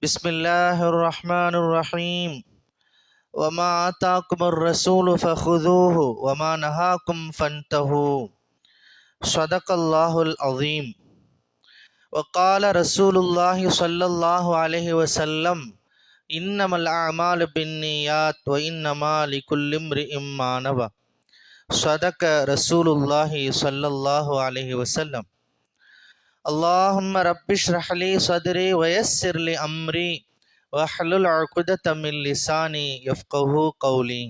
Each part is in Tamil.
بسم الله الرحمن الرحيم وما آتاكم الرسول فخذوه وما نهاكم فانتهوا صدق الله العظيم وقال رسول الله صلى الله عليه وسلم إنما الأعمال بالنيات وإنما لكل امرئ ما نوى صدق رسول الله صلى الله عليه وسلم اللهم رب اشرح لي صدري ويسر لي أمري واحلل عقدة من لساني يفقه قولي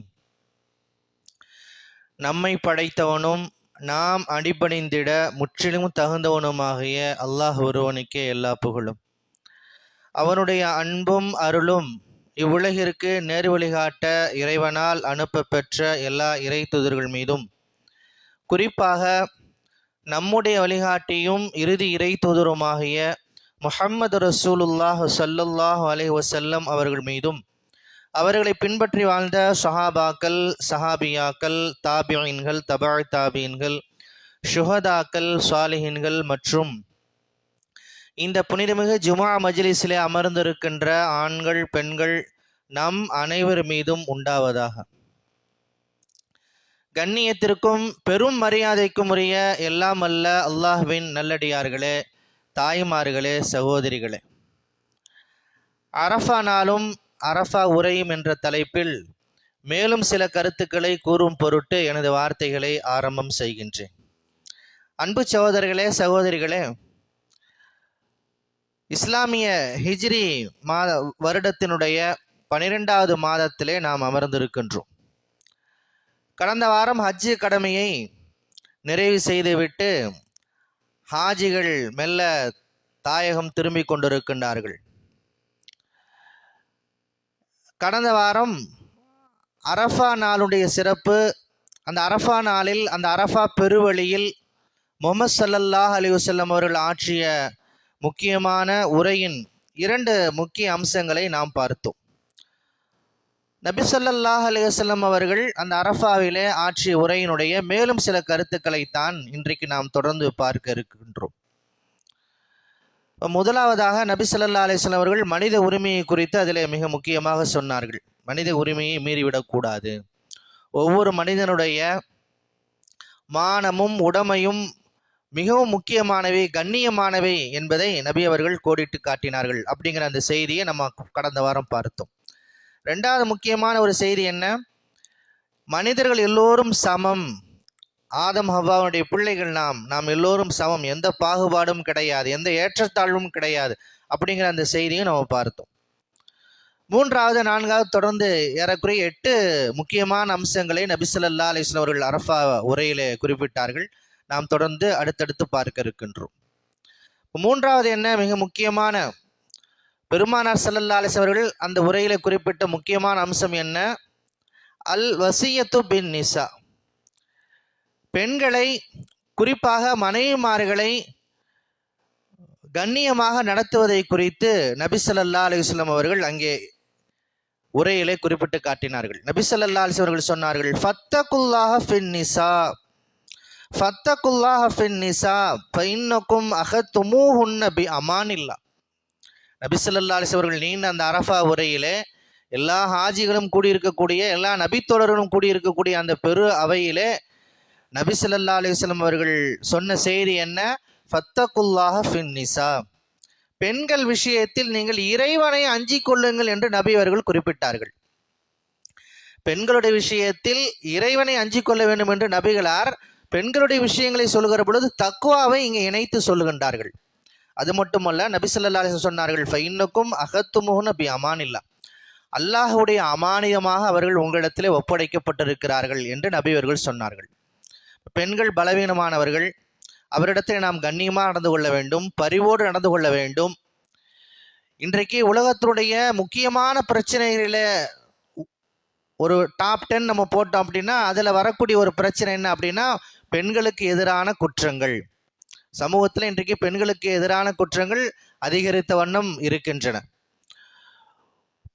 நம்மை படைத்தவனும் நாம் அடிபணிந்திட முற்றிலும் தகுந்தவனுமாகிய அல்லாஹ் ஒருவனுக்கே எல்லா புகழும் அவனுடைய அன்பும் அருளும் இவ்வுலகிற்கு நேர் வழிகாட்ட இறைவனால் அனுப்ப பெற்ற எல்லா இறை தூதர்கள் மீதும் குறிப்பாக நம்முடைய வழிகாட்டியும் இறுதி இறை தூதருமாகிய முஹம்மது ரசூலுல்லாஹ் சல்லுல்லாஹ் அலைஹி வசல்லம் அவர்கள் மீதும் அவர்களை பின்பற்றி வாழ்ந்த சஹாபாக்கள் சஹாபியாக்கள் தாபியன்கள் தபாய் தாபியன்கள் ஷுஹதாக்கள் சாலிஹின்கள் மற்றும் இந்த புனிதமிகு ஜுமா மஜ்லிஸிலே அமர்ந்திருக்கின்ற ஆண்கள் பெண்கள் நம் அனைவர் மீதும் உண்டாவதாக. கண்ணியத்திற்கும் பெரும் மரியாதைக்கும் உரிய எல்லாம் அல்ல அல்லாஹ்வின் நல்லடியார்களே தாய்மார்களே சகோதரிகளே. அரஃபா நாளும் அரஃபா உரையும் என்ற தலைப்பில் மேலும் சில கருத்துக்களை கூறும் பொருட்டு எனது வார்த்தைகளை ஆரம்பம் செய்கின்றேன். அன்பு சகோதரர்களே சகோதரிகளே இஸ்லாமிய ஹிஜ்ரி மாத வருடத்தினுடைய பனிரெண்டாவது மாதத்திலே நாம் அமர்ந்திருக்கின்றோம். கடந்த வாரம் ஹஜ்ஜு கடமையை நிறைவு செய்துவிட்டு ஹாஜிகள் மெல்ல தாயகம் திரும்பிக் கொண்டிருக்கின்றார்கள். கடந்த வாரம் அரஃபா நாளுடைய சிறப்பு அந்த அரஃபா நாளில் அந்த அரஃபா பெருவழியில் முகமது சல்லல்லாஹ் அலி வல்லம் அவர்கள் ஆற்றிய முக்கியமான உரையின் இரண்டு முக்கிய அம்சங்களை நாம் பார்த்தோம். நபிசல்லாஹ் ஸல்லல்லாஹு அவர்கள் அந்த அரஃபாவிலே ஆற்றிய உரையினுடைய மேலும் சில கருத்துக்களைத்தான் இன்றைக்கு நாம் தொடர்ந்து பார்க்க இருக்கின்றோம். முதலாவதாக நபி ஸல்லல்லாஹு அவர்கள் மனித உரிமையை குறித்து அதில் மிக முக்கியமாக சொன்னார்கள். மனித உரிமையை மீறிவிடக்கூடாது. ஒவ்வொரு மனிதனுடைய மானமும் உடமையும் மிகவும் முக்கியமானவை கண்ணியமானவை என்பதை நபி அவர்கள் கோடிட்டு காட்டினார்கள். அப்படிங்கிற அந்த செய்தியை நம்ம கடந்த வாரம் பார்த்தோம். ரெண்டாவது முக்கியமான ஒரு செய்தி என்ன? மனிதர்கள் எல்லோரும் சமம். ஆதம் ஹவ்வாவுடைய பிள்ளைகள் நாம். நாம் எல்லோரும் சமம். எந்த பாகுபாடும் கிடையாது. எந்த ஏற்றத்தாழ்வும் கிடையாது. அப்படிங்கிற அந்த செய்தியும் நம்ம பார்த்தோம். மூன்றாவது நான்காவது தொடர்ந்து ஏறக்குறைய எட்டு முக்கியமான அம்சங்களை நபிசல்லா அலிஸ்லாம் அவர்கள் அரஃபா உரையிலே குறிப்பிட்டார்கள். நாம் தொடர்ந்து அடுத்தடுத்து பார்க்க இருக்கின்றோம். மூன்றாவது என்ன? மிக முக்கியமான பெருமானார் சல்லல்லா அலிஸ் அவர்கள் அந்த உரையில குறிப்பிட்ட முக்கியமான அம்சம் என்ன? அல் வசியத்து பின் நிசா. பெண்களை குறிப்பாக மனைவிமார்களை கண்ணியமாக நடத்துவதை குறித்து நபி ஸல்லல்லாஹு அவர்கள் அங்கே உரையிலே குறிப்பிட்டு காட்டினார்கள். நபி ஸல்லல்லாஹு அவர்கள் சொன்னார்கள் ஃபத்தகுல்லாஹ ஃபின் நிசா. ஃபத்தகுல்லாஹ ஃபின் நிசா. ஃபைன்னக்கும் அகத்துமூஹுன்ன பி அமானில்லா. நபிசல்லா அலிஸ் அவர்கள் நீண்ட அந்த அரஃபா உரையிலே எல்லா ஹாஜிகளும் கூடியிருக்கக்கூடிய எல்லா நபித்தோழர்களும் கூடியிருக்கக்கூடிய அந்த பெரு அவையிலே நபிசல்லா அலிஸ்லம் அவர்கள் சொன்ன செய்தி என்ன? ஃபத்தகுல்லாஹ ஃபின்னிசா பெண்கள் விஷயத்தில் நீங்கள் இறைவனை அஞ்சி கொள்ளுங்கள் என்று நபி அவர்கள் குறிப்பிட்டார்கள். பெண்களுடைய விஷயத்தில் இறைவனை அஞ்சி கொள்ள வேண்டும் என்று நபிகளார் பெண்களுடைய விஷயங்களை சொல்லுகிற பொழுது தக்குவாவை இங்கே இணைத்து சொல்லுகின்றார்கள். அது மட்டுமல்ல நபிசல்லா சொன்னார்கள் ஃபைனுக்கும் சொன்னார்கள் ஃபைன்னுக்கும் அமான் பி அமானில்லா அல்லாஹுடைய அமானியமாக அவர்கள் உங்களிடத்திலே ஒப்படைக்கப்பட்டிருக்கிறார்கள் என்று நபி அவர்கள் சொன்னார்கள். பெண்கள் பலவீனமானவர்கள் அவரிடத்தில் நாம் கண்ணியமாக நடந்து கொள்ள வேண்டும் பரிவோடு நடந்து கொள்ள வேண்டும். இன்றைக்கு உலகத்தினுடைய முக்கியமான பிரச்சனைகளில் ஒரு டாப் டென் நம்ம போட்டோம் அப்படின்னா அதில் வரக்கூடிய ஒரு பிரச்சனை என்ன அப்படின்னா பெண்களுக்கு எதிரான குற்றங்கள். சமூகத்தில் இன்றைக்கு பெண்களுக்கு எதிரான குற்றங்கள் அதிகரித்த வண்ணம் இருக்கின்றன.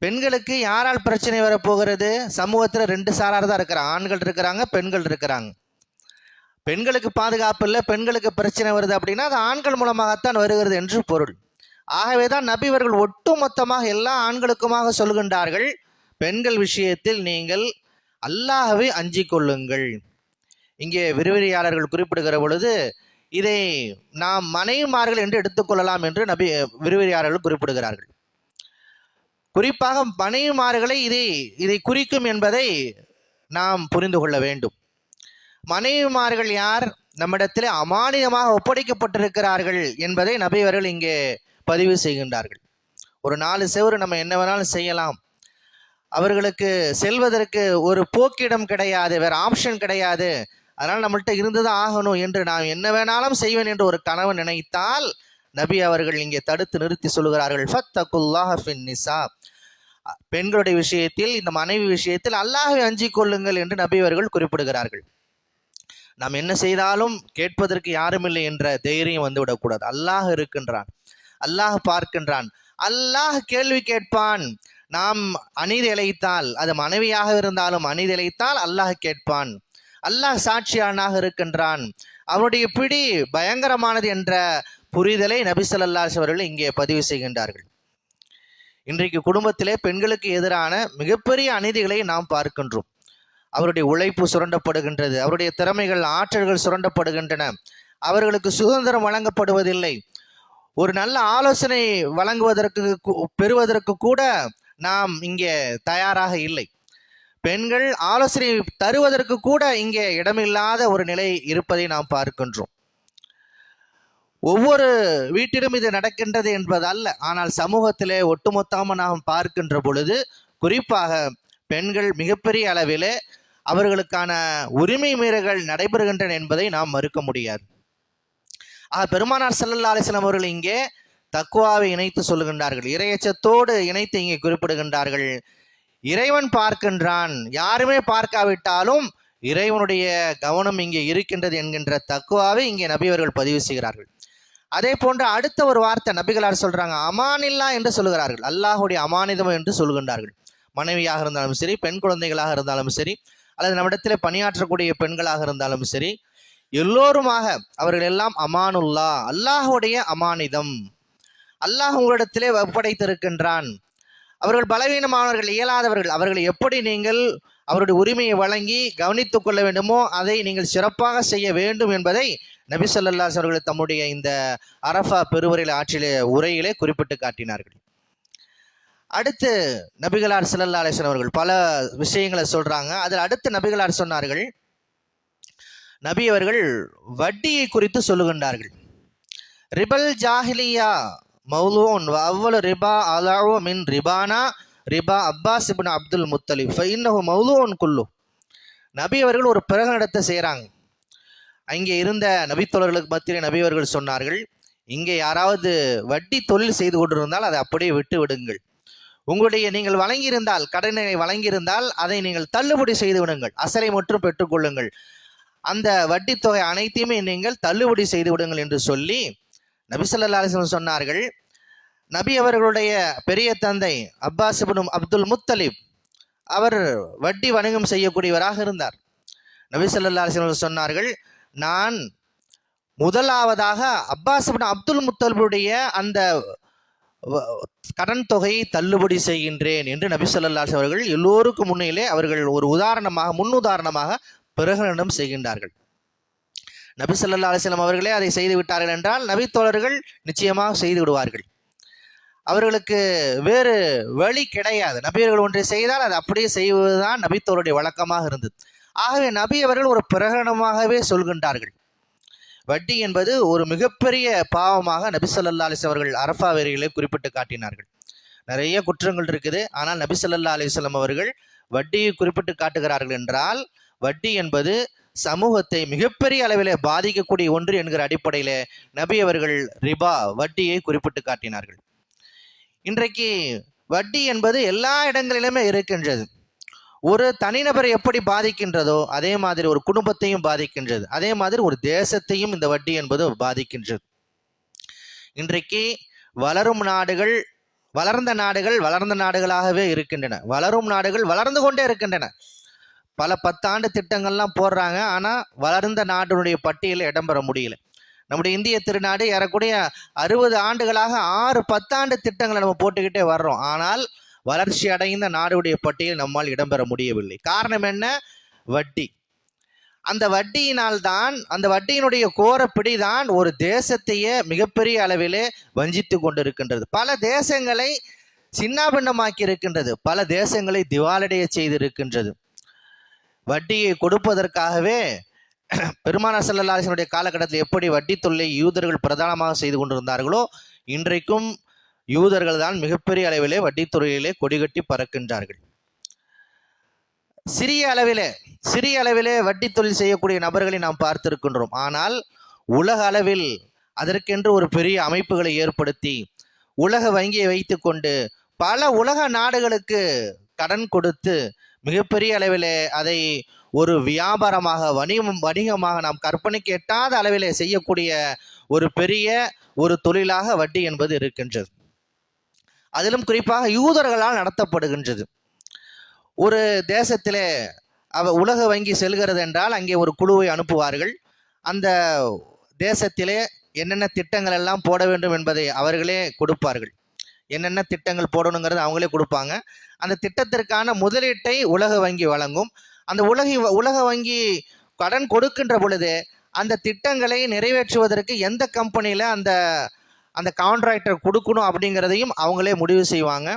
பெண்களுக்கு யாரால் பிரச்சனை வரப்போகிறது? சமூகத்தில் ரெண்டு சாரார் தான் இருக்கிறாங்க. ஆண்கள் இருக்கிறாங்க பெண்கள் இருக்கிறாங்க. பெண்களுக்கு பாதுகாப்பு இல்லை பெண்களுக்கு பிரச்சனை வருது அப்படின்னா அது ஆண்கள் மூலமாகத்தான் வருகிறது என்று பொருள். ஆகவே தான் நபிவர்கள் ஒட்டுமொத்தமாக எல்லா ஆண்களுக்குமாக சொல்கின்றார்கள் பெண்கள் விஷயத்தில் நீங்கள் அல்லாஹ்வை அஞ்சிக் கொள்ளுங்கள். இங்கே விரிவிரியாளர்கள் குறிப்பிடுகிற பொழுது இதை நாம் மனைவிமார்கள் என்று எடுத்துக்கொள்ளலாம் என்று நபி விரிவிரியாளர்கள் குறிப்பிடுகிறார்கள். குறிப்பாக மனைவிமார்களை இதை இதை குறிக்கும் என்பதை நாம் புரிந்து கொள்ள வேண்டும். மனைவிமார்கள் யார்? நம்மிடத்தில் அமானியமாக ஒப்படைக்கப்பட்டிருக்கிறார்கள் என்பதை நபிவர்கள் இங்கே பதிவு செய்கின்றார்கள். ஒரு நாலு செவரு நம்ம என்ன வேணாலும் செய்யலாம். அவர்களுக்கு செல்வதற்கு ஒரு போக்கிடம் கிடையாது வேற ஆப்ஷன் கிடையாது. அதனால் நம்மள்ட்ட இருந்துதான் ஆகணும் என்று நான் என்ன வேணாலும் செய்வேன் என்று ஒரு கனவு நினைத்தால் நபி அவர்கள் இங்கே தடுத்து நிறுத்தி சொல்கிறார்கள் ஃபத்தகுல்லாஹ ஃபின் நிசா. பெண்களுடைய விஷயத்தில் இந்த மனைவி விஷயத்தில் அல்லாஹை அஞ்சிக் கொள்ளுங்கள் என்று நபி அவர்கள் குறிப்பிடுகிறார்கள். நாம் என்ன செய்தாலும் கேட்பதற்கு யாரும் இல்லை என்ற தைரியம் வந்துவிடக்கூடாது அல்லாஹ் இருக்கின்றான். அல்லாஹ் பார்க்கின்றான். அல்லாஹ் கேள்வி கேட்பான். நாம் அநீதி இழைத்தால் அது மனைவியாக இருந்தாலும் அநீதி இழைத்தால் அல்லாஹ் கேட்பான். அல்லாஹ் சாட்சியானாக இருக்கின்றான். அவனுடைய பிடி பயங்கரமானது என்ற புரிதலை நபி அவர்கள் இங்கே பதிவு செய்கின்றார்கள். இன்றைக்கு குடும்பத்திலே பெண்களுக்கு எதிரான மிகப்பெரிய அநீதிகளை நாம் பார்க்கின்றோம். அவருடைய உழைப்பு சுரண்டப்படுகின்றது அவருடைய திறமைகள் ஆற்றல்கள் சுரண்டப்படுகின்றன. அவர்களுக்கு சுதந்திரம் வழங்கப்படுவதில்லை. ஒரு நல்ல ஆலோசனை வழங்குவதற்கு பெறுவதற்கு கூட நாம் இங்கே தயாராக இல்லை. பெண்கள் ஆலோசனை தருவதற்கு கூட இங்கே இடமில்லாத ஒரு நிலை இருப்பதை நாம் பார்க்கின்றோம். ஒவ்வொரு வீட்டிலும் இது நடக்கின்றது என்பதல்ல. ஆனால் சமூகத்திலே ஒட்டுமொத்தமாக நாம் பார்க்கின்ற பொழுது குறிப்பாக பெண்கள் மிகப்பெரிய அளவிலே அவர்களுக்கான உரிமை மீறல்கள் நடைபெறுகின்றன என்பதை நாம் மறுக்க முடியாது. ஆக பெருமானார் சல்லல்லா அலிஸ்லாம் அவர்கள் இங்கே தக்குவாவை இணைத்து சொல்லுகின்றார்கள். இறையச்சத்தோடு இணைத்து இங்கே குறிப்பிடுகின்றார்கள். இறைவன் பார்க்கின்றான். யாருமே பார்க்காவிட்டாலும் இறைவனுடைய கவனம் இங்கே இருக்கின்றது என்கின்ற தக்குவாவை இங்கே நபியவர்கள் பதிவு செய்கிறார்கள். அதே போன்று அடுத்த ஒரு வார்த்தை நபிகளார் சொல்றாங்க அமானில்லா என்று சொல்லுகிறார்கள். அல்லாஹுடைய அமானிதம் என்று சொல்கின்றார்கள். மனைவியாக இருந்தாலும் சரி பெண் குழந்தைகளாக இருந்தாலும் சரி அல்லது நம்மிடத்தில் பணியாற்றக்கூடிய பெண்களாக இருந்தாலும் சரி எல்லோருமாக அவர்கள் எல்லாம் அமானுல்லா அல்லாஹுடைய அமானிதம். அல்லாஹ் உங்களிடத்திலே ஒப்படைத்திருக்கின்றான். அவர்கள் பலவீனமானவர்கள் இயலாதவர்கள். அவர்களை எப்படி நீங்கள் அவருடைய உரிமையை வழங்கி கவனித்து கொள்ள வேண்டுமோ அதை நீங்கள் சிறப்பாக செய்ய வேண்டும் என்பதை நபி ஸல்லல்லாஹு அவர்கள் தம்முடைய இந்த அரஃபா பெருவரையில் ஆற்றிலே உரையிலே குறிப்பிட்டு காட்டினார்கள். அடுத்து நபிகளார் சிலல்லா அலைஹி அவர்கள் பல விஷயங்களை சொல்றாங்க. அதில் அடுத்து நபிகளார் சொன்னார்கள் நபி அவர்கள் வட்டியை குறித்து சொல்லுகின்றார்கள். ரிபல் ஜாஹிலியா மௌலூன் அவ்வளவு ரிபா அலாவு மின் ரிபானா? ரிபா அப்பாஸ் இபின் அப்துல் முத்தலிப். ஃபைன்னஹு மௌலூன் குல்லு. நபி அவர்கள் ஒரு பிரகடனத்தை செய்கிறாங்க அங்கே இருந்த நபித்தோழர்களுக்கு மத்தியிலே நபி அவர்கள் சொன்னார்கள் இங்கே யாராவது வட்டி தொழில் செய்து கொண்டிருந்தால் அதை அப்படியே விட்டு விடுங்கள். உங்களுடைய நீங்கள் வழங்கியிருந்தால் கடனை வழங்கியிருந்தால் அதை நீங்கள் தள்ளுபடி செய்து விடுங்கள். அசலை மட்டும் பெற்றுக்கொள்ளுங்கள் அந்த வட்டித்தொகை தொகை அனைத்தையுமே நீங்கள் தள்ளுபடி செய்து விடுங்கள் என்று சொல்லி நபிசல்லா அலிஸ்லம் சொன்னார்கள் நபி அவர்களுடைய பெரிய தந்தை அப்பாஸ் இப்னு அப்துல் முத்தலிப் அவர் வட்டி வணிகம் செய்யக்கூடியவராக இருந்தார். நபி ஸல்லல்லாஹு சொன்னார்கள் நான் முதலாவதாக அப்பாஸ் இப்னு அப்துல் முத்தலிபுடைய அந்த வ- கடன் தொகையை தள்ளுபடி செய்கின்றேன் என்று நபி ஸல்லல்லாஹு அவர்கள் எல்லோருக்கும் முன்னிலே அவர்கள் ஒரு உதாரணமாக முன்னுதாரணமாக பிரகடனம் செய்கின்றார்கள். நபி ஸல்லல்லாஹு அவர்களே அதை செய்து விட்டார்கள் என்றால் நபித்தோழர்கள் நிச்சயமாக செய்து விடுவார்கள். அவர்களுக்கு வேறு வழி கிடையாது. நபியர்கள் ஒன்றை செய்தால் அதை அப்படியே செய்வதுதான் நபித்தோருடைய வழக்கமாக இருந்தது. ஆகவே நபி அவர்கள் ஒரு பிரகடனமாகவே சொல்கின்றார்கள். வட்டி என்பது ஒரு மிகப்பெரிய பாவமாக நபி ஸல்லல்லாஹு அவர்கள் அரஃபா வேரிகளை குறிப்பிட்டு காட்டினார்கள். நிறைய குற்றங்கள் இருக்குது. ஆனால் நபி ஸல்லல்லாஹு அவர்கள் வட்டியை குறிப்பிட்டு காட்டுகிறார்கள் என்றால் வட்டி என்பது சமூகத்தை மிகப்பெரிய அளவிலே பாதிக்கக்கூடிய ஒன்று என்கிற அடிப்படையிலே நபி அவர்கள் ரிபா வட்டியை குறிப்பிட்டு காட்டினார்கள். இன்றைக்கு வட்டி என்பது எல்லா இடங்களிலுமே இருக்கின்றது. ஒரு தனிநபரை எப்படி பாதிக்கின்றதோ அதே மாதிரி ஒரு குடும்பத்தையும் பாதிக்கின்றது. அதே மாதிரி ஒரு தேசத்தையும் இந்த வட்டி என்பது பாதிக்கின்றது. இன்றைக்கு வளரும் நாடுகள் வளர்ந்த நாடுகள் வளர்ந்த நாடுகளாகவே இருக்கின்றன. வளரும் நாடுகள் வளர்ந்து கொண்டே இருக்கின்றன. பல பத்தாண்டு திட்டங்கள்லாம் போடுறாங்க. ஆனால் வளர்ந்த நாட்டினுடைய பட்டியலில் இடம்பெற முடியல. நம்முடைய இந்திய திருநாடு ஏறக்கூடிய அறுபது ஆண்டுகளாக ஆறு பத்தாண்டு திட்டங்களை நம்ம போட்டுக்கிட்டே வர்றோம். ஆனால் வளர்ச்சி அடைந்த நாடுடைய பட்டியல் நம்மால் இடம்பெற முடியவில்லை. காரணம் என்ன? வட்டி. அந்த வட்டியினால் தான் அந்த வட்டியினுடைய கோரப்பிடி தான் ஒரு தேசத்தையே மிகப்பெரிய அளவிலே வஞ்சித்து கொண்டிருக்கின்றது. பல தேசங்களை சின்னாபின்னமாக்கி இருக்கின்றது பல தேசங்களை திவாலடைய செய்திருக்கின்றது. வட்டியை கொடுப்பதற்காகவே பெருமானார் செல்லல்லாசனுடைய காலகட்டத்தில் எப்படி வட்டி தொல்லை யூதர்கள் பிரதானமாக செய்து கொண்டிருந்தார்களோ இன்றைக்கும் யூதர்கள் தான் மிகப்பெரிய அளவிலே வட்டித்துறையிலே கொடிகட்டி பறக்கின்றார்கள். சிறிய அளவிலே சிறிய அளவிலே வட்டி தொழில் செய்யக்கூடிய நபர்களை நாம் பார்த்திருக்கின்றோம். ஆனால் உலக அளவில் அதற்கென்று ஒரு பெரிய அமைப்புகளை ஏற்படுத்தி உலக வங்கியை வைத்துக்கொண்டு பல உலக நாடுகளுக்கு கடன் கொடுத்து மிகப்பெரிய அளவிலே அதை ஒரு வியாபாரமாக வணிகம் வணிகமாக நாம் கற்பனைக்கு எட்டாத அளவிலே செய்யக்கூடிய ஒரு பெரிய ஒரு தொழிலாக வட்டி என்பது இருக்கின்றது. அதிலும் குறிப்பாக யூதர்களால் நடத்தப்படுகின்றது. ஒரு தேசத்திலே அவ உலக வங்கி செல்கிறது என்றால் அங்கே ஒரு குழுவை அனுப்புவார்கள். அந்த தேசத்திலே என்னென்ன திட்டங்கள் எல்லாம் போட வேண்டும் என்பதை அவர்களே கொடுப்பார்கள். என்னென்ன திட்டங்கள் போடணுங்கிறது அவங்களே கொடுப்பாங்க. அந்த திட்டத்திற்கான முதலீட்டை உலக வங்கி வழங்கும். அந்த உலகி உலக வங்கி கடன் கொடுக்கின்ற பொழுது அந்த திட்டங்களை நிறைவேற்றுவதற்கு எந்த கம்பெனியில் அந்த அந்த கான்ட்ராக்டர் கொடுக்கணும் அப்படிங்கிறதையும் அவங்களே முடிவு செய்வாங்க.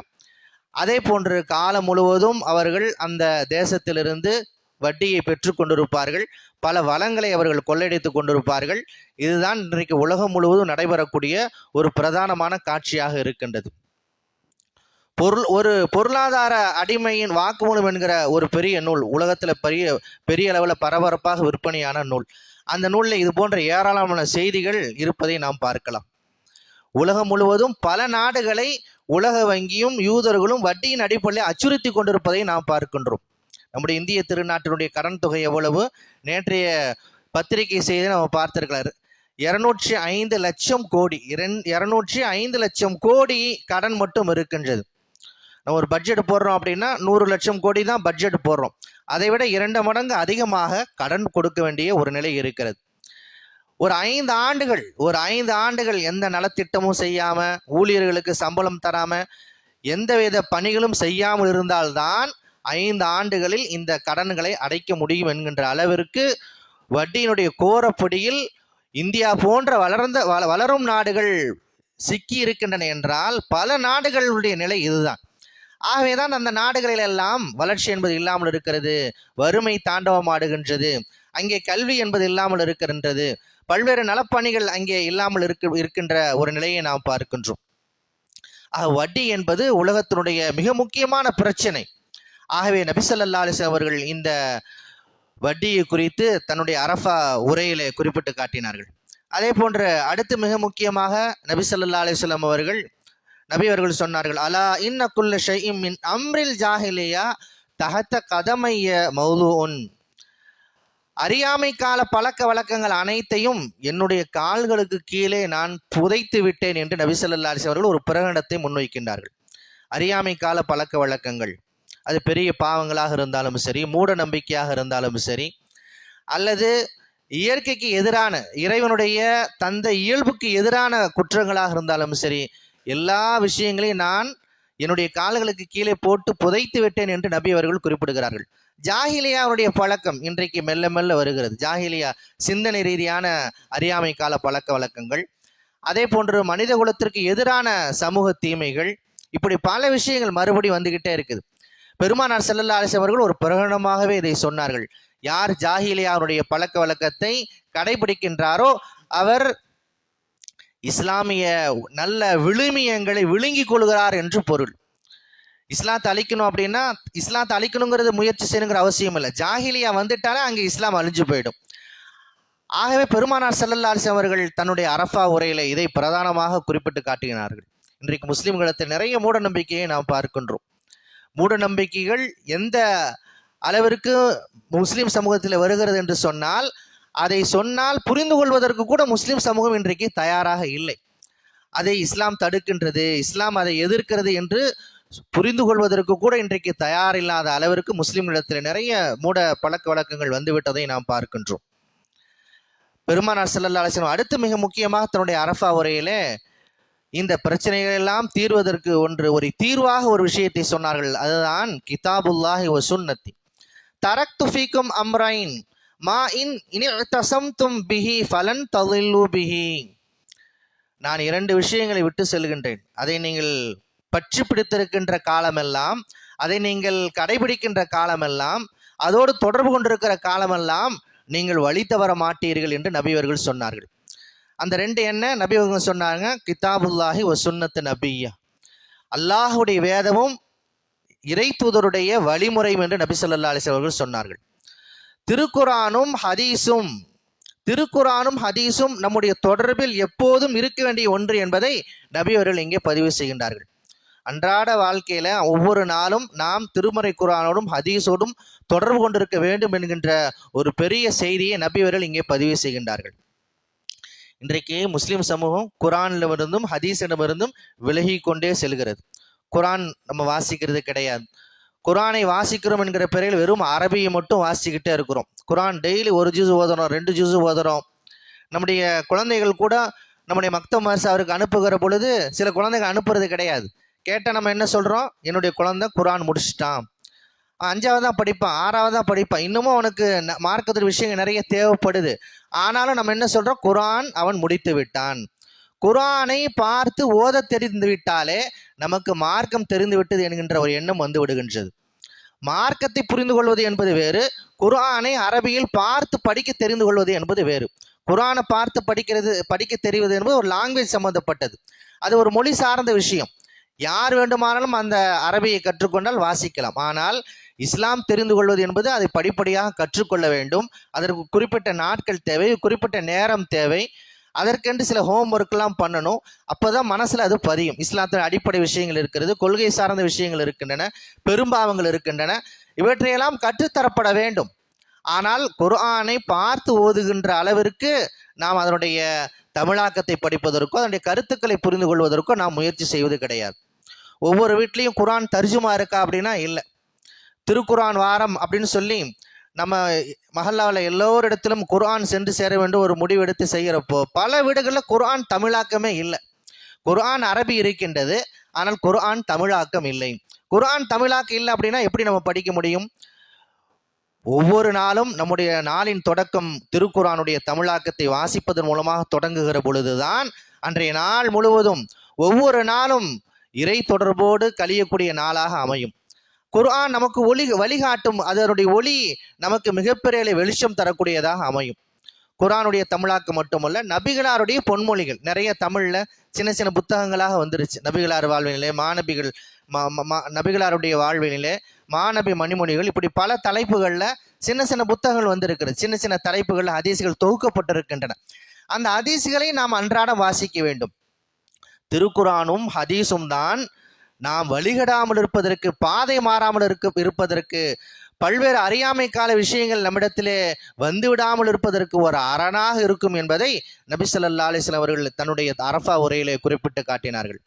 அதே போன்று காலம் முழுவதும் அவர்கள் அந்த தேசத்திலிருந்து வட்டியை பெற்று கொண்டிருப்பார்கள். பல வளங்களை அவர்கள் கொள்ளையடித்து கொண்டிருப்பார்கள். இதுதான் இன்றைக்கு உலகம் முழுவதும் நடைபெறக்கூடிய ஒரு பிரதானமான காட்சியாக இருக்கின்றது. பொருள் ஒரு பொருளாதார அடிமையின் வாக்குமூலம் என்கிற ஒரு பெரிய நூல் உலகத்தில் பெரிய பெரிய அளவில் பரபரப்பாக விற்பனையான நூல். அந்த நூலில் இது போன்ற ஏராளமான செய்திகள் இருப்பதை நாம் பார்க்கலாம். உலகம் முழுவதும் பல நாடுகளை உலக வங்கியும் யூதர்களும் வட்டியின் அடிப்படையில் அச்சுறுத்தி கொண்டிருப்பதை நாம் பார்க்கின்றோம். நம்முடைய இந்திய திருநாட்டினுடைய கடன் தொகை எவ்வளவு? நேற்றைய பத்திரிகை செய்தி நம்ம பார்த்திருக்கலாம் இருநூற்றி ஐந்து லட்சம் கோடி இரண் இருநூற்றி ஐந்து லட்சம் கோடி கடன் மட்டும் இருக்கின்றது. நம்ம ஒரு பட்ஜெட் போடுறோம் அப்படின்னா நூறு லட்சம் கோடி தான் பட்ஜெட் போடுறோம். அதை விட இரண்டு மடங்கு அதிகமாக கடன் கொடுக்க வேண்டிய ஒரு நிலை இருக்கிறது. ஒரு ஐந்து ஆண்டுகள் ஒரு ஐந்து ஆண்டுகள் எந்த நலத்திட்டமும் செய்யாம ஊழியர்களுக்கு சம்பளம் தராம எந்தவித பணிகளும் செய்யாமல் இருந்தால்தான் ஐந்து ஆண்டுகளில் இந்த கடன்களை அடைக்க முடியும் என்கின்ற அளவிற்கு வட்டியினுடைய கோரப்படியில் இந்தியா போன்ற வளர்ந்த வள- வளரும் நாடுகள் சிக்கி இருக்கின்றன என்றால் பல நாடுகளுடைய நிலை இதுதான். ஆகவேதான் அந்த நாடுகளில் எல்லாம் வளர்ச்சி என்பது இல்லாமல் இருக்கிறது. வறுமை தாண்டவம் ஆடுகின்றது அங்கே கல்வி என்பது இல்லாமல் இருக்கின்றது. பல்வேறு நலப்பணிகள் அங்கே இல்லாமல் இருக்க இருக்கின்ற ஒரு நிலையை நாம் பார்க்கின்றோம். ஆக வட்டி என்பது உலகத்தினுடைய மிக முக்கியமான பிரச்சனை. ஆகவே நபிசல்லா அலிஸ் அவர்கள் இந்த வட்டியை குறித்து தன்னுடைய அரஃபா உரையிலே குறிப்பிட்டு காட்டினார்கள். அதே போன்று அடுத்து மிக முக்கியமாக நபி ஸல்லல்லாஹு அலைஹி அவர்கள் நபி அவர்கள் சொன்னார்கள் அலா இன்ன குல்ல ஷைஇம் மின் அம்ரில் ஜாஹிலியா தகத்த கதமைய மௌலூன் அறியாமை கால பழக்க வழக்கங்கள் அனைத்தையும் என்னுடைய கால்களுக்கு கீழே நான் புதைத்து விட்டேன் என்று நபி ஸல்லல்லாஹு அவர்கள் ஒரு பிரகடனத்தை முன்வைக்கின்றார்கள். அறியாமை கால பழக்க வழக்கங்கள். அது பெரிய பாவங்களாக இருந்தாலும் சரி மூட நம்பிக்கையாக இருந்தாலும் சரி அல்லது இயற்கைக்கு எதிரான இறைவனுடைய தந்த இயல்புக்கு எதிரான குற்றங்களாக இருந்தாலும் சரி எல்லா விஷயங்களையும் நான் என்னுடைய கால்களுக்கு கீழே போட்டு புதைத்து விட்டேன் என்று நபி அவர்கள் குறிப்பிடுகிறார்கள். ஜாஹிலியாவுடைய பழக்கம் இன்றைக்கு மெல்ல மெல்ல வருகிறது. ஜாஹிலியா சிந்தனை ரீதியான அறியாமை கால பழக்க வழக்கங்கள் அதே போன்று மனித குலத்திற்கு எதிரான சமூக தீமைகள் இப்படி பல விஷயங்கள் மறுபடி வந்துகிட்டே இருக்குது. பெருமானார் ஸல்லல்லாஹு அலைஹி அவர்கள் ஒரு பிரகடனமாகவே இதை சொன்னார்கள். யார் ஜாகிலியாருடைய பழக்க வழக்கத்தை கடைபிடிக்கின்றாரோ அவர் இஸ்லாமிய நல்ல விழுமியங்களை விழுங்கிக் கொள்கிறார் என்று பொருள். இஸ்லாத்தை அழிக்கணும் அப்படின்னா இஸ்லாத்தை அழிக்கணுங்கிறது முயற்சி செய்யணுங்கிற அவசியம் இல்லை. ஜாஹிலியா வந்துட்டாலே அங்கே இஸ்லாம் அழிஞ்சு போயிடும். ஆகவே பெருமானார் செல்லல்லாசி அவர்கள் தன்னுடைய அரஃபா உரையில இதை பிரதானமாக குறிப்பிட்டு காட்டுகிறார்கள் இன்றைக்கு முஸ்லிம்களத்தில் நிறைய மூட நம்பிக்கையை நாம் பார்க்கின்றோம். மூட நம்பிக்கைகள் எந்த அளவிற்கு முஸ்லிம் சமூகத்தில் வருகிறது என்று சொன்னால் அதை சொன்னால் புரிந்து கொள்வதற்கு கூட முஸ்லிம் சமூகம் இன்றைக்கு தயாராக இல்லை. அதை இஸ்லாம் தடுக்கின்றது இஸ்லாம் அதை எதிர்க்கிறது என்று புரிந்து கொள்வதற்கு கூட இன்றைக்கு தயார் இல்லாத அளவிற்கு முஸ்லிம்களிடத்தில் நிறைய மூட பழக்க வழக்கங்கள் வந்துவிட்டதை நாம் பார்க்கின்றோம். பெருமானார் ஸல்லல்லாஹு அடுத்து மிக முக்கியமாக தன்னுடைய அரஃபா உரையிலே இந்த பிரச்சனைகள் எல்லாம் தீர்வதற்கு ஒன்று ஒரு தீர்வாக ஒரு விஷயத்தை சொன்னார்கள். அதுதான் கிதாபுல்லாஹி ஒரு சுன்னத்தி. தரக் துஃபிக்கும் அம்ரைன். மா இன் இனித்தசம்தும் பிஹி ஃபலன் ததில்லு பிஹி. நான் இரண்டு விஷயங்களை விட்டு செல்கின்றேன். அதை நீங்கள் பற்றி பிடித்திருக்கின்ற காலமெல்லாம் அதை நீங்கள் கடைபிடிக்கின்ற காலமெல்லாம் அதோடு தொடர்பு கொண்டிருக்கிற காலமெல்லாம் நீங்கள் வழி தவற மாட்டீர்கள் என்று நபியவர்கள் சொன்னார்கள். அந்த ரெண்டு என்ன நபி அவர்கள் சொன்னாங்க? கிதாபுல்லாஹி ஒ சுன்னத்து நபியா. அல்லாஹுடைய வேதமும் இறை தூதருடைய வழிமுறையும் என்று நபி ஸல்லல்லாஹு அலிஸ் அவர்கள் சொன்னார்கள். திருக்குரானும் ஹதீஸும் திருக்குரானும் ஹதீஸும் நம்முடைய தொடர்பில் எப்போதும் இருக்க வேண்டிய ஒன்று என்பதை நபி அவர்கள் இங்கே பதிவு செய்கின்றார்கள். அன்றாட வாழ்க்கையில ஒவ்வொரு நாளும் நாம் திருமறை குரானோடும் ஹதீஸோடும் தொடர்பு கொண்டிருக்க வேண்டும் என்கின்ற ஒரு பெரிய செய்தியை நபி அவர்கள் இங்கே பதிவு செய்கின்றார்கள். இன்றைக்கு முஸ்லீம் சமூகம் குரானிடமிருந்தும் ஹதீஸிடமிருந்தும் விலகி கொண்டே செல்கிறது. குரான் நம்ம வாசிக்கிறது கிடையாது. குரானை வாசிக்கிறோம் என்கிற பெயரில் வெறும் அரபியை மட்டும் வாசிக்கிட்டே இருக்கிறோம். குரான் டெய்லி ஒரு ஜூஸ் ஓதுறோம் ரெண்டு ஜூஸ் ஓதுறோம் நம்முடைய குழந்தைகள் கூட நம்முடைய மக்த மர்சாவிற்கு அனுப்புகிற பொழுது சில குழந்தைகள் அனுப்புறது கிடையாது. கேட்டால் நம்ம என்ன சொல்கிறோம் என்னுடைய குழந்தை குரான் முடிச்சிட்டான். அஞ்சாவது தான் படிப்பான் ஆறாவது தான் படிப்பான். இன்னமும் அவனுக்கு மார்க்கத்தில் விஷயங்கள் நிறைய தேவைப்படுது. ஆனாலும் நம்ம என்ன சொல்கிறோம் குரான் அவன் முடித்து விட்டான். குரானை பார்த்து ஓத தெரிந்து விட்டாலே நமக்கு மார்க்கம் தெரிந்து விட்டது என்கின்ற ஒரு எண்ணம் வந்து விடுகின்றது. மார்க்கத்தை புரிந்து கொள்வது என்பது வேறு குரானை அரபியில் பார்த்து படிக்க தெரிந்து கொள்வது என்பது வேறு. குரானை பார்த்து படிக்கிறது படிக்க தெரிவது என்பது ஒரு லாங்குவேஜ் சம்பந்தப்பட்டது. அது ஒரு மொழி சார்ந்த விஷயம். யார் வேண்டுமானாலும் அந்த அரபியை கற்றுக்கொண்டால் வாசிக்கலாம். ஆனால் இஸ்லாம் தெரிந்து கொள்வது என்பது அதை படிப்படியாக கற்றுக்கொள்ள வேண்டும். அதற்கு குறிப்பிட்ட நாட்கள் தேவை குறிப்பிட்ட நேரம் தேவை. அதற்கென்று சில ஹோம் ஒர்க்லாம் பண்ணணும். அப்போதான் மனசில் அது பதியும். இஸ்லாத்தின் அடிப்படை விஷயங்கள் இருக்கிறது கொள்கை சார்ந்த விஷயங்கள் இருக்கின்றன பெரும்பாவங்கள் இருக்கின்றன. இவற்றையெல்லாம் கற்றுத்தரப்பட வேண்டும். ஆனால் குர்ஆனை பார்த்து ஓதுகின்ற அளவிற்கு நாம் அதனுடைய தமிழாக்கத்தை படிப்பதற்கோ அதனுடைய கருத்துக்களை புரிந்து கொள்வதற்கோ நாம் முயற்சி செய்வது கிடையாது. ஒவ்வொரு வீட்லேயும் குரான் தர்ஜுமா இருக்கா அப்படின்னா இல்லை. திருக்குரான் வாரம் அப்படின்னு சொல்லி நம்ம மஹல்லாவில் எல்லோரிடத்திலும் குர்ஆன் சென்று சேர வேண்டும் ஒரு முடிவெடுத்து செய்கிறப்போ பல வீடுகளில் குர்ஆன் தமிழாக்கமே இல்லை. குர்ஆன் அரபி இருக்கின்றது ஆனால் குர்ஆன் தமிழாக்கம் இல்லை. குர்ஆன் தமிழாக்கம் இல்லை அப்படின்னா எப்படி நம்ம படிக்க முடியும்? ஒவ்வொரு நாளும் நம்முடைய நாளின் தொடக்கம் திருக்குறானுடைய தமிழாக்கத்தை வாசிப்பதன் மூலமாக தொடங்குகிற பொழுதுதான் அன்றைய நாள் முழுவதும் ஒவ்வொரு நாளும் இறை தொடர்போடு கழியக்கூடிய நாளாக அமையும். குர்ஆன் நமக்கு ஒளி வழிகாட்டும் அதனுடைய ஒளி நமக்கு மிகப்பெரிய வெளிச்சம் தரக்கூடியதாக அமையும். குரானுடைய தமிழாக்கம் மட்டுமல்ல நபிகளாருடைய பொன்மொழிகள். நிறைய தமிழில் சின்ன சின்ன புத்தகங்களாக வந்துருச்சு. நபிகளார் வாழ்வினிலே மாநபிகள் மா- நபிகளாருடைய வாழ்வினிலே மாநபி மணிமொழிகள் இப்படி பல தலைப்புகளில் சின்ன சின்ன புத்தகங்கள் வந்திருக்கிறது. சின்ன சின்ன தலைப்புகளில் ஹதீஸ்கள் தொகுக்கப்பட்டிருக்கின்றன. அந்த அதிசிகளை நாம் அன்றாடம் வாசிக்க வேண்டும். திருக்குரானும் ஹதீஸும் தான் நாம் வழிகடாமல் இருப்பதற்கு பாதை மாறாமல் இருக்க இருப்பதற்கு பல்வேறு அறியாமை கால விஷயங்கள் நம்மிடத்திலே வந்து விடாமல் இருப்பதற்கு ஒரு அரணாக இருக்கும் என்பதை நபி ஸல்லல்லாஹு அவர்கள் தன்னுடைய அரஃபா உரையிலே குறிப்பிட்டு காட்டினார்கள்.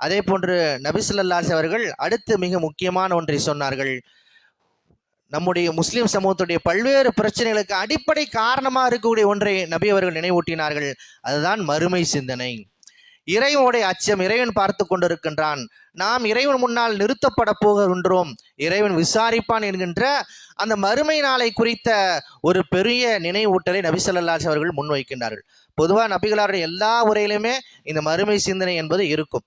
அதே போன்று நபி ஸல்லல்லாஹு அவர்கள் அடுத்து மிக முக்கியமான ஒன்றை சொன்னார்கள். நம்முடைய முஸ்லிம் சமூகத்துடைய பல்வேறு பிரச்சனைகளுக்கு அடிப்படை காரணமாக இருக்கக்கூடிய ஒன்றை நபி அவர்கள் நினைவூட்டினார்கள். அதுதான் மறுமை சிந்தனை. இறைவனுடைய அச்சம் இறைவன் பார்த்து கொண்டிருக்கின்றான். நாம் இறைவன் முன்னால் நிறுத்தப்பட போகின்றோம். இறைவன் விசாரிப்பான் என்கின்ற அந்த மறுமை நாளை குறித்த ஒரு பெரிய நினைவூட்டலை நபிசல்லாஸ் அவர்கள் முன்வைக்கின்றார்கள். பொதுவாக நபிகளாருடைய எல்லா உரையிலுமே இந்த மறுமை சிந்தனை என்பது இருக்கும்.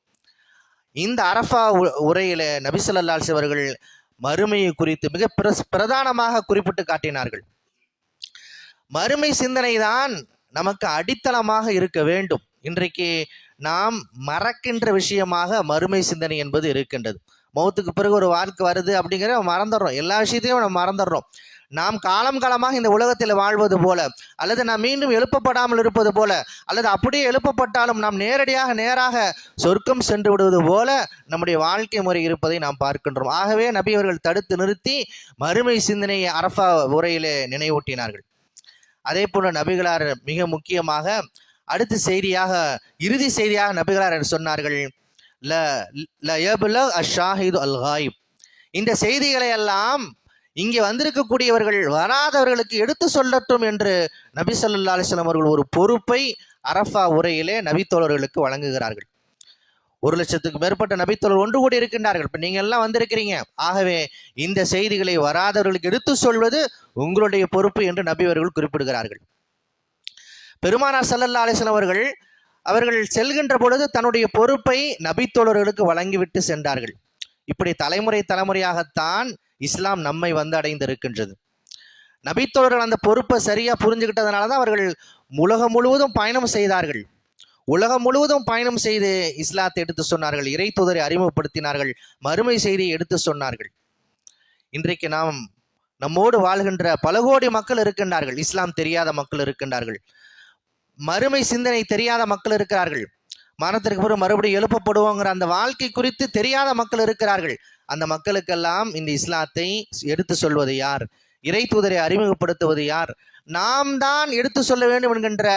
இந்த அரஃபா உரையில நபிசல்லாஸ் அவர்கள் மறுமையை குறித்து மிக பிரஸ்- பிரதானமாக குறிப்பிட்டு காட்டினார்கள். மறுமை சிந்தனை தான் நமக்கு அடித்தளமாக இருக்க வேண்டும். இன்றைக்கு நாம் மறக்கின்ற விஷயமாக மறுமை சிந்தனை என்பது இருக்கின்றது. மௌத்துக்கு பிறகு ஒரு வாழ்க்கை வருது அப்படிங்கிற மறந்துடுறோம். எல்லா விஷயத்தையும் நம்ம மறந்துடுறோம். நாம் காலம் காலமாக இந்த உலகத்தில் வாழ்வது போல அல்லது நாம் மீண்டும் எழுப்பப்படாமல் இருப்பது போல அல்லது அப்படியே எழுப்பப்பட்டாலும் நாம் நேரடியாக நேராக சொர்க்கம் சென்று விடுவது போல நம்முடைய வாழ்க்கை முறை இருப்பதை நாம் பார்க்கின்றோம். ஆகவே நபி அவர்கள் தடுத்து நிறுத்தி மறுமை சிந்தனையை அரஃபா உரையிலே நினைவூட்டினார்கள். அதே போல நபிகளார் மிக முக்கியமாக அடுத்த செய்தியாக இறுதி செய்தியாக நபிகளார் சொன்னார்கள் ல ல அஷாஹிது அல் இந்த செய்திகளை எல்லாம் இங்கே வந்திருக்கக்கூடியவர்கள் வராதவர்களுக்கு எடுத்து சொல்லட்டும் என்று நபி சொல்லா அலிஸ்லாம் அவர்கள் ஒரு பொறுப்பை அரஃபா உரையிலே நபித்தோழர்களுக்கு வழங்குகிறார்கள். ஒரு லட்சத்துக்கு மேற்பட்ட நபித்தோழர் ஒன்று கூடி இருக்கின்றார்கள். இப்போ நீங்கள் எல்லாம் வந்திருக்கிறீங்க. ஆகவே இந்த செய்திகளை வராதவர்களுக்கு எடுத்து சொல்வது உங்களுடைய பொறுப்பு என்று நபி அவர்கள் குறிப்பிடுகிறார்கள். பெருமானார் சல்லல்லா அலிஸ்லாம் அவர்கள் அவர்கள் செல்கின்ற பொழுது தன்னுடைய பொறுப்பை நபித்தோழர்களுக்கு வழங்கிவிட்டு சென்றார்கள். இப்படி தலைமுறை தலைமுறையாகத்தான் இஸ்லாம் நம்மை வந்து அடைந்திருக்கின்றது. நபித்தோழர்கள் அந்த பொறுப்பை சரியா புரிஞ்சுக்கிட்டதுனால தான் அவர்கள் உலகம் முழுவதும் பயணம் செய்தார்கள். உலகம் முழுவதும் பயணம் செய்து இஸ்லாத்தை எடுத்து சொன்னார்கள். இறை தூதரை அறிமுகப்படுத்தினார்கள். மறுமை செய்தியை எடுத்து சொன்னார்கள். இன்றைக்கு நாம் நம்மோடு வாழ்கின்ற பல கோடி மக்கள் இருக்கின்றார்கள். இஸ்லாம் தெரியாத மக்கள் இருக்கின்றார்கள். மறுமை சிந்தனை தெரியாத மக்கள் இருக்கிறார்கள். மரணத்திற்கு பிறகு மறுபடியும் எழுப்பப்படுவோங்கிற அந்த வாழ்க்கை குறித்து தெரியாத மக்கள் இருக்கிறார்கள். அந்த மக்களுக்கெல்லாம் இந்த இஸ்லாத்தை எடுத்து சொல்வது யார்? இறை தூதரை அறிமுகப்படுத்துவது யார்? நாம் தான் எடுத்து சொல்ல வேண்டும் என்கின்ற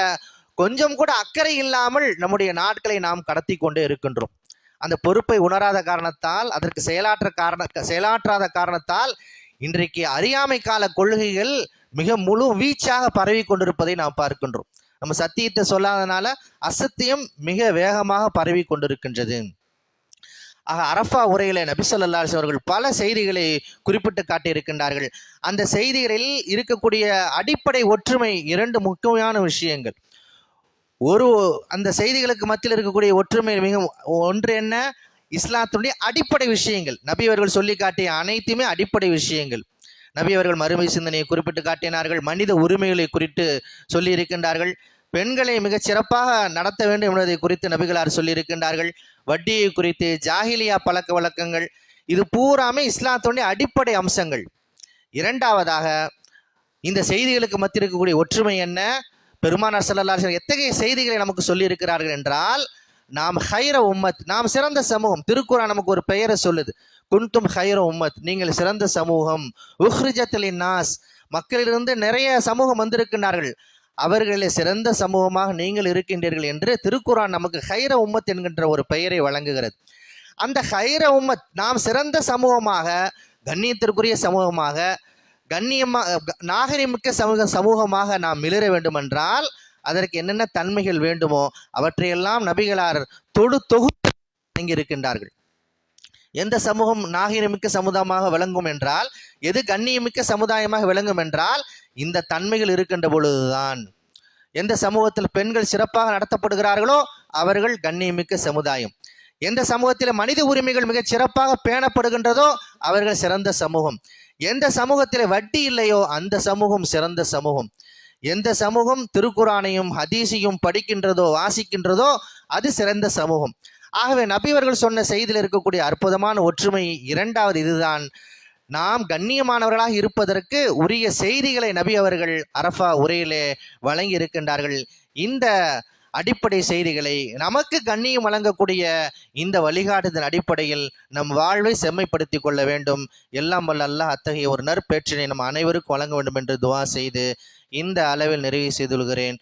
கொஞ்சம் கூட அக்கறை இல்லாமல் நம்முடைய நாட்களை நாம் கடத்தி கொண்டே இருக்கின்றோம். அந்த பொறுப்பை உணராத காரணத்தால் அதற்கு செயலாற்ற காரண செயலாற்றாத காரணத்தால் இன்றைக்கு அறியாமை கால கொள்கைகள் மிக முழு வீச்சாக பரவி கொண்டிருப்பதை நாம் பார்க்கின்றோம். நம்ம சத்தியத்தை சொல்லாதனால அசத்தியம் மிக வேகமாக பரவி கொண்டிருக்கின்றது. ஆக அரஃபா உரையில நபிசல்லாஸ் அவர்கள் பல செய்திகளை குறிப்பிட்டு காட்டியிருக்கின்றார்கள். அந்த செய்திகளில் இருக்கக்கூடிய அடிப்படை ஒற்றுமை இரண்டு முக்கியமான விஷயங்கள். ஒரு அந்த செய்திகளுக்கு மத்தியில் இருக்கக்கூடிய ஒற்றுமை மிக ஒன்று என்ன? இஸ்லாத்தினுடைய அடிப்படை விஷயங்கள். நபி அவர்கள் சொல்லி காட்டிய அனைத்துமே அடிப்படை விஷயங்கள். நபி அவர்கள் மறுமை சிந்தனையை குறிப்பிட்டு காட்டினார்கள். மனித உரிமைகளை குறித்து சொல்லி இருக்கின்றார்கள் பெண்களை மிகச் சிறப்பாக நடத்த வேண்டும் என்பதை குறித்து நபிகளார் சொல்லியிருக்கின்றார்கள். வட்டியை குறித்து ஜாகிலியா பழக்க வழக்கங்கள் இது பூராமே இஸ்லாத்துடைய அடிப்படை அம்சங்கள். இரண்டாவதாக இந்த செய்திகளுக்கு மத்தியில் இருக்கக்கூடிய ஒற்றுமை என்ன? பெருமானார் ஸல்லல்லாஹு எத்தகைய செய்திகளை நமக்கு சொல்லியிருக்கிறார்கள் என்றால் நாம் ஹைர உம்மத் நாம் சிறந்த சமூகம். திருக்குறான் நமக்கு ஒரு பெயரை சொல்லுது. குன்தும் ஹைர உம்மத் நீங்கள் சிறந்த சமூகம். உஹ்ரிஜத்தில் நாஸ் மக்களிலிருந்து நிறைய சமூகம் வந்திருக்கின்றார்கள். அவர்களில் சிறந்த சமூகமாக நீங்கள் இருக்கின்றீர்கள் என்று திருக்குறான் நமக்கு ஹைர உம்மத் என்கின்ற ஒரு பெயரை வழங்குகிறது. அந்த ஹைர உம்மத் நாம் சிறந்த சமூகமாக கண்ணியத்திற்குரிய சமூகமாக கண்ணியமாக நாகரிகமிக்க சமூக சமூகமாக நாம் மிளிர வேண்டுமென்றால் அதற்கு என்னென்ன தன்மைகள் வேண்டுமோ அவற்றையெல்லாம் நபிகளார் தொடு தொகுத்து இருக்கின்றார்கள் எந்த சமூகம் நாகரிகமிக்க சமுதாயமாக விளங்கும் என்றால் எது கண்ணியமிக்க சமுதாயமாக விளங்கும் என்றால் இந்த தன்மைகள் இருக்கின்ற பொழுதுதான். எந்த சமூகத்தில் பெண்கள் சிறப்பாக நடத்தப்படுகிறார்களோ அவர்கள் கண்ணியமிக்க சமுதாயம். எந்த சமூகத்தில் மனித உரிமைகள் மிகச் சிறப்பாக பேணப்படுகின்றதோ அவர்கள் சிறந்த சமூகம். எந்த சமூகத்தில் வட்டி இல்லையோ அந்த சமூகம் சிறந்த சமூகம். எந்த சமூகம் திருக்குறானையும் ஹதீஸையும் படிக்கின்றதோ வாசிக்கின்றதோ அது சிறந்த சமூகம். ஆகவே நபிவர்கள் சொன்ன செய்தியில் இருக்கக்கூடிய அற்புதமான ஒற்றுமை இரண்டாவது இதுதான். நாம் கண்ணியமானவர்களாக இருப்பதற்கு உரிய செய்திகளை நபி அவர்கள் அரஃபா உரையிலே வழங்கி இருக்கின்றார்கள். இந்த அடிப்படை செய்திகளை நமக்கு கண்ணியம் வழங்கக்கூடிய இந்த வழிகாட்டுதல் அடிப்படையில் நம் வாழ்வை செம்மைப்படுத்தி கொள்ள வேண்டும். எல்லாம் வல்ல அத்தகைய ஒரு நற்பேற்றினை நம் அனைவருக்கும் வழங்க வேண்டும் என்று துவா செய்து இந்த அளவில் நிறைவு செய்துள்கிறேன்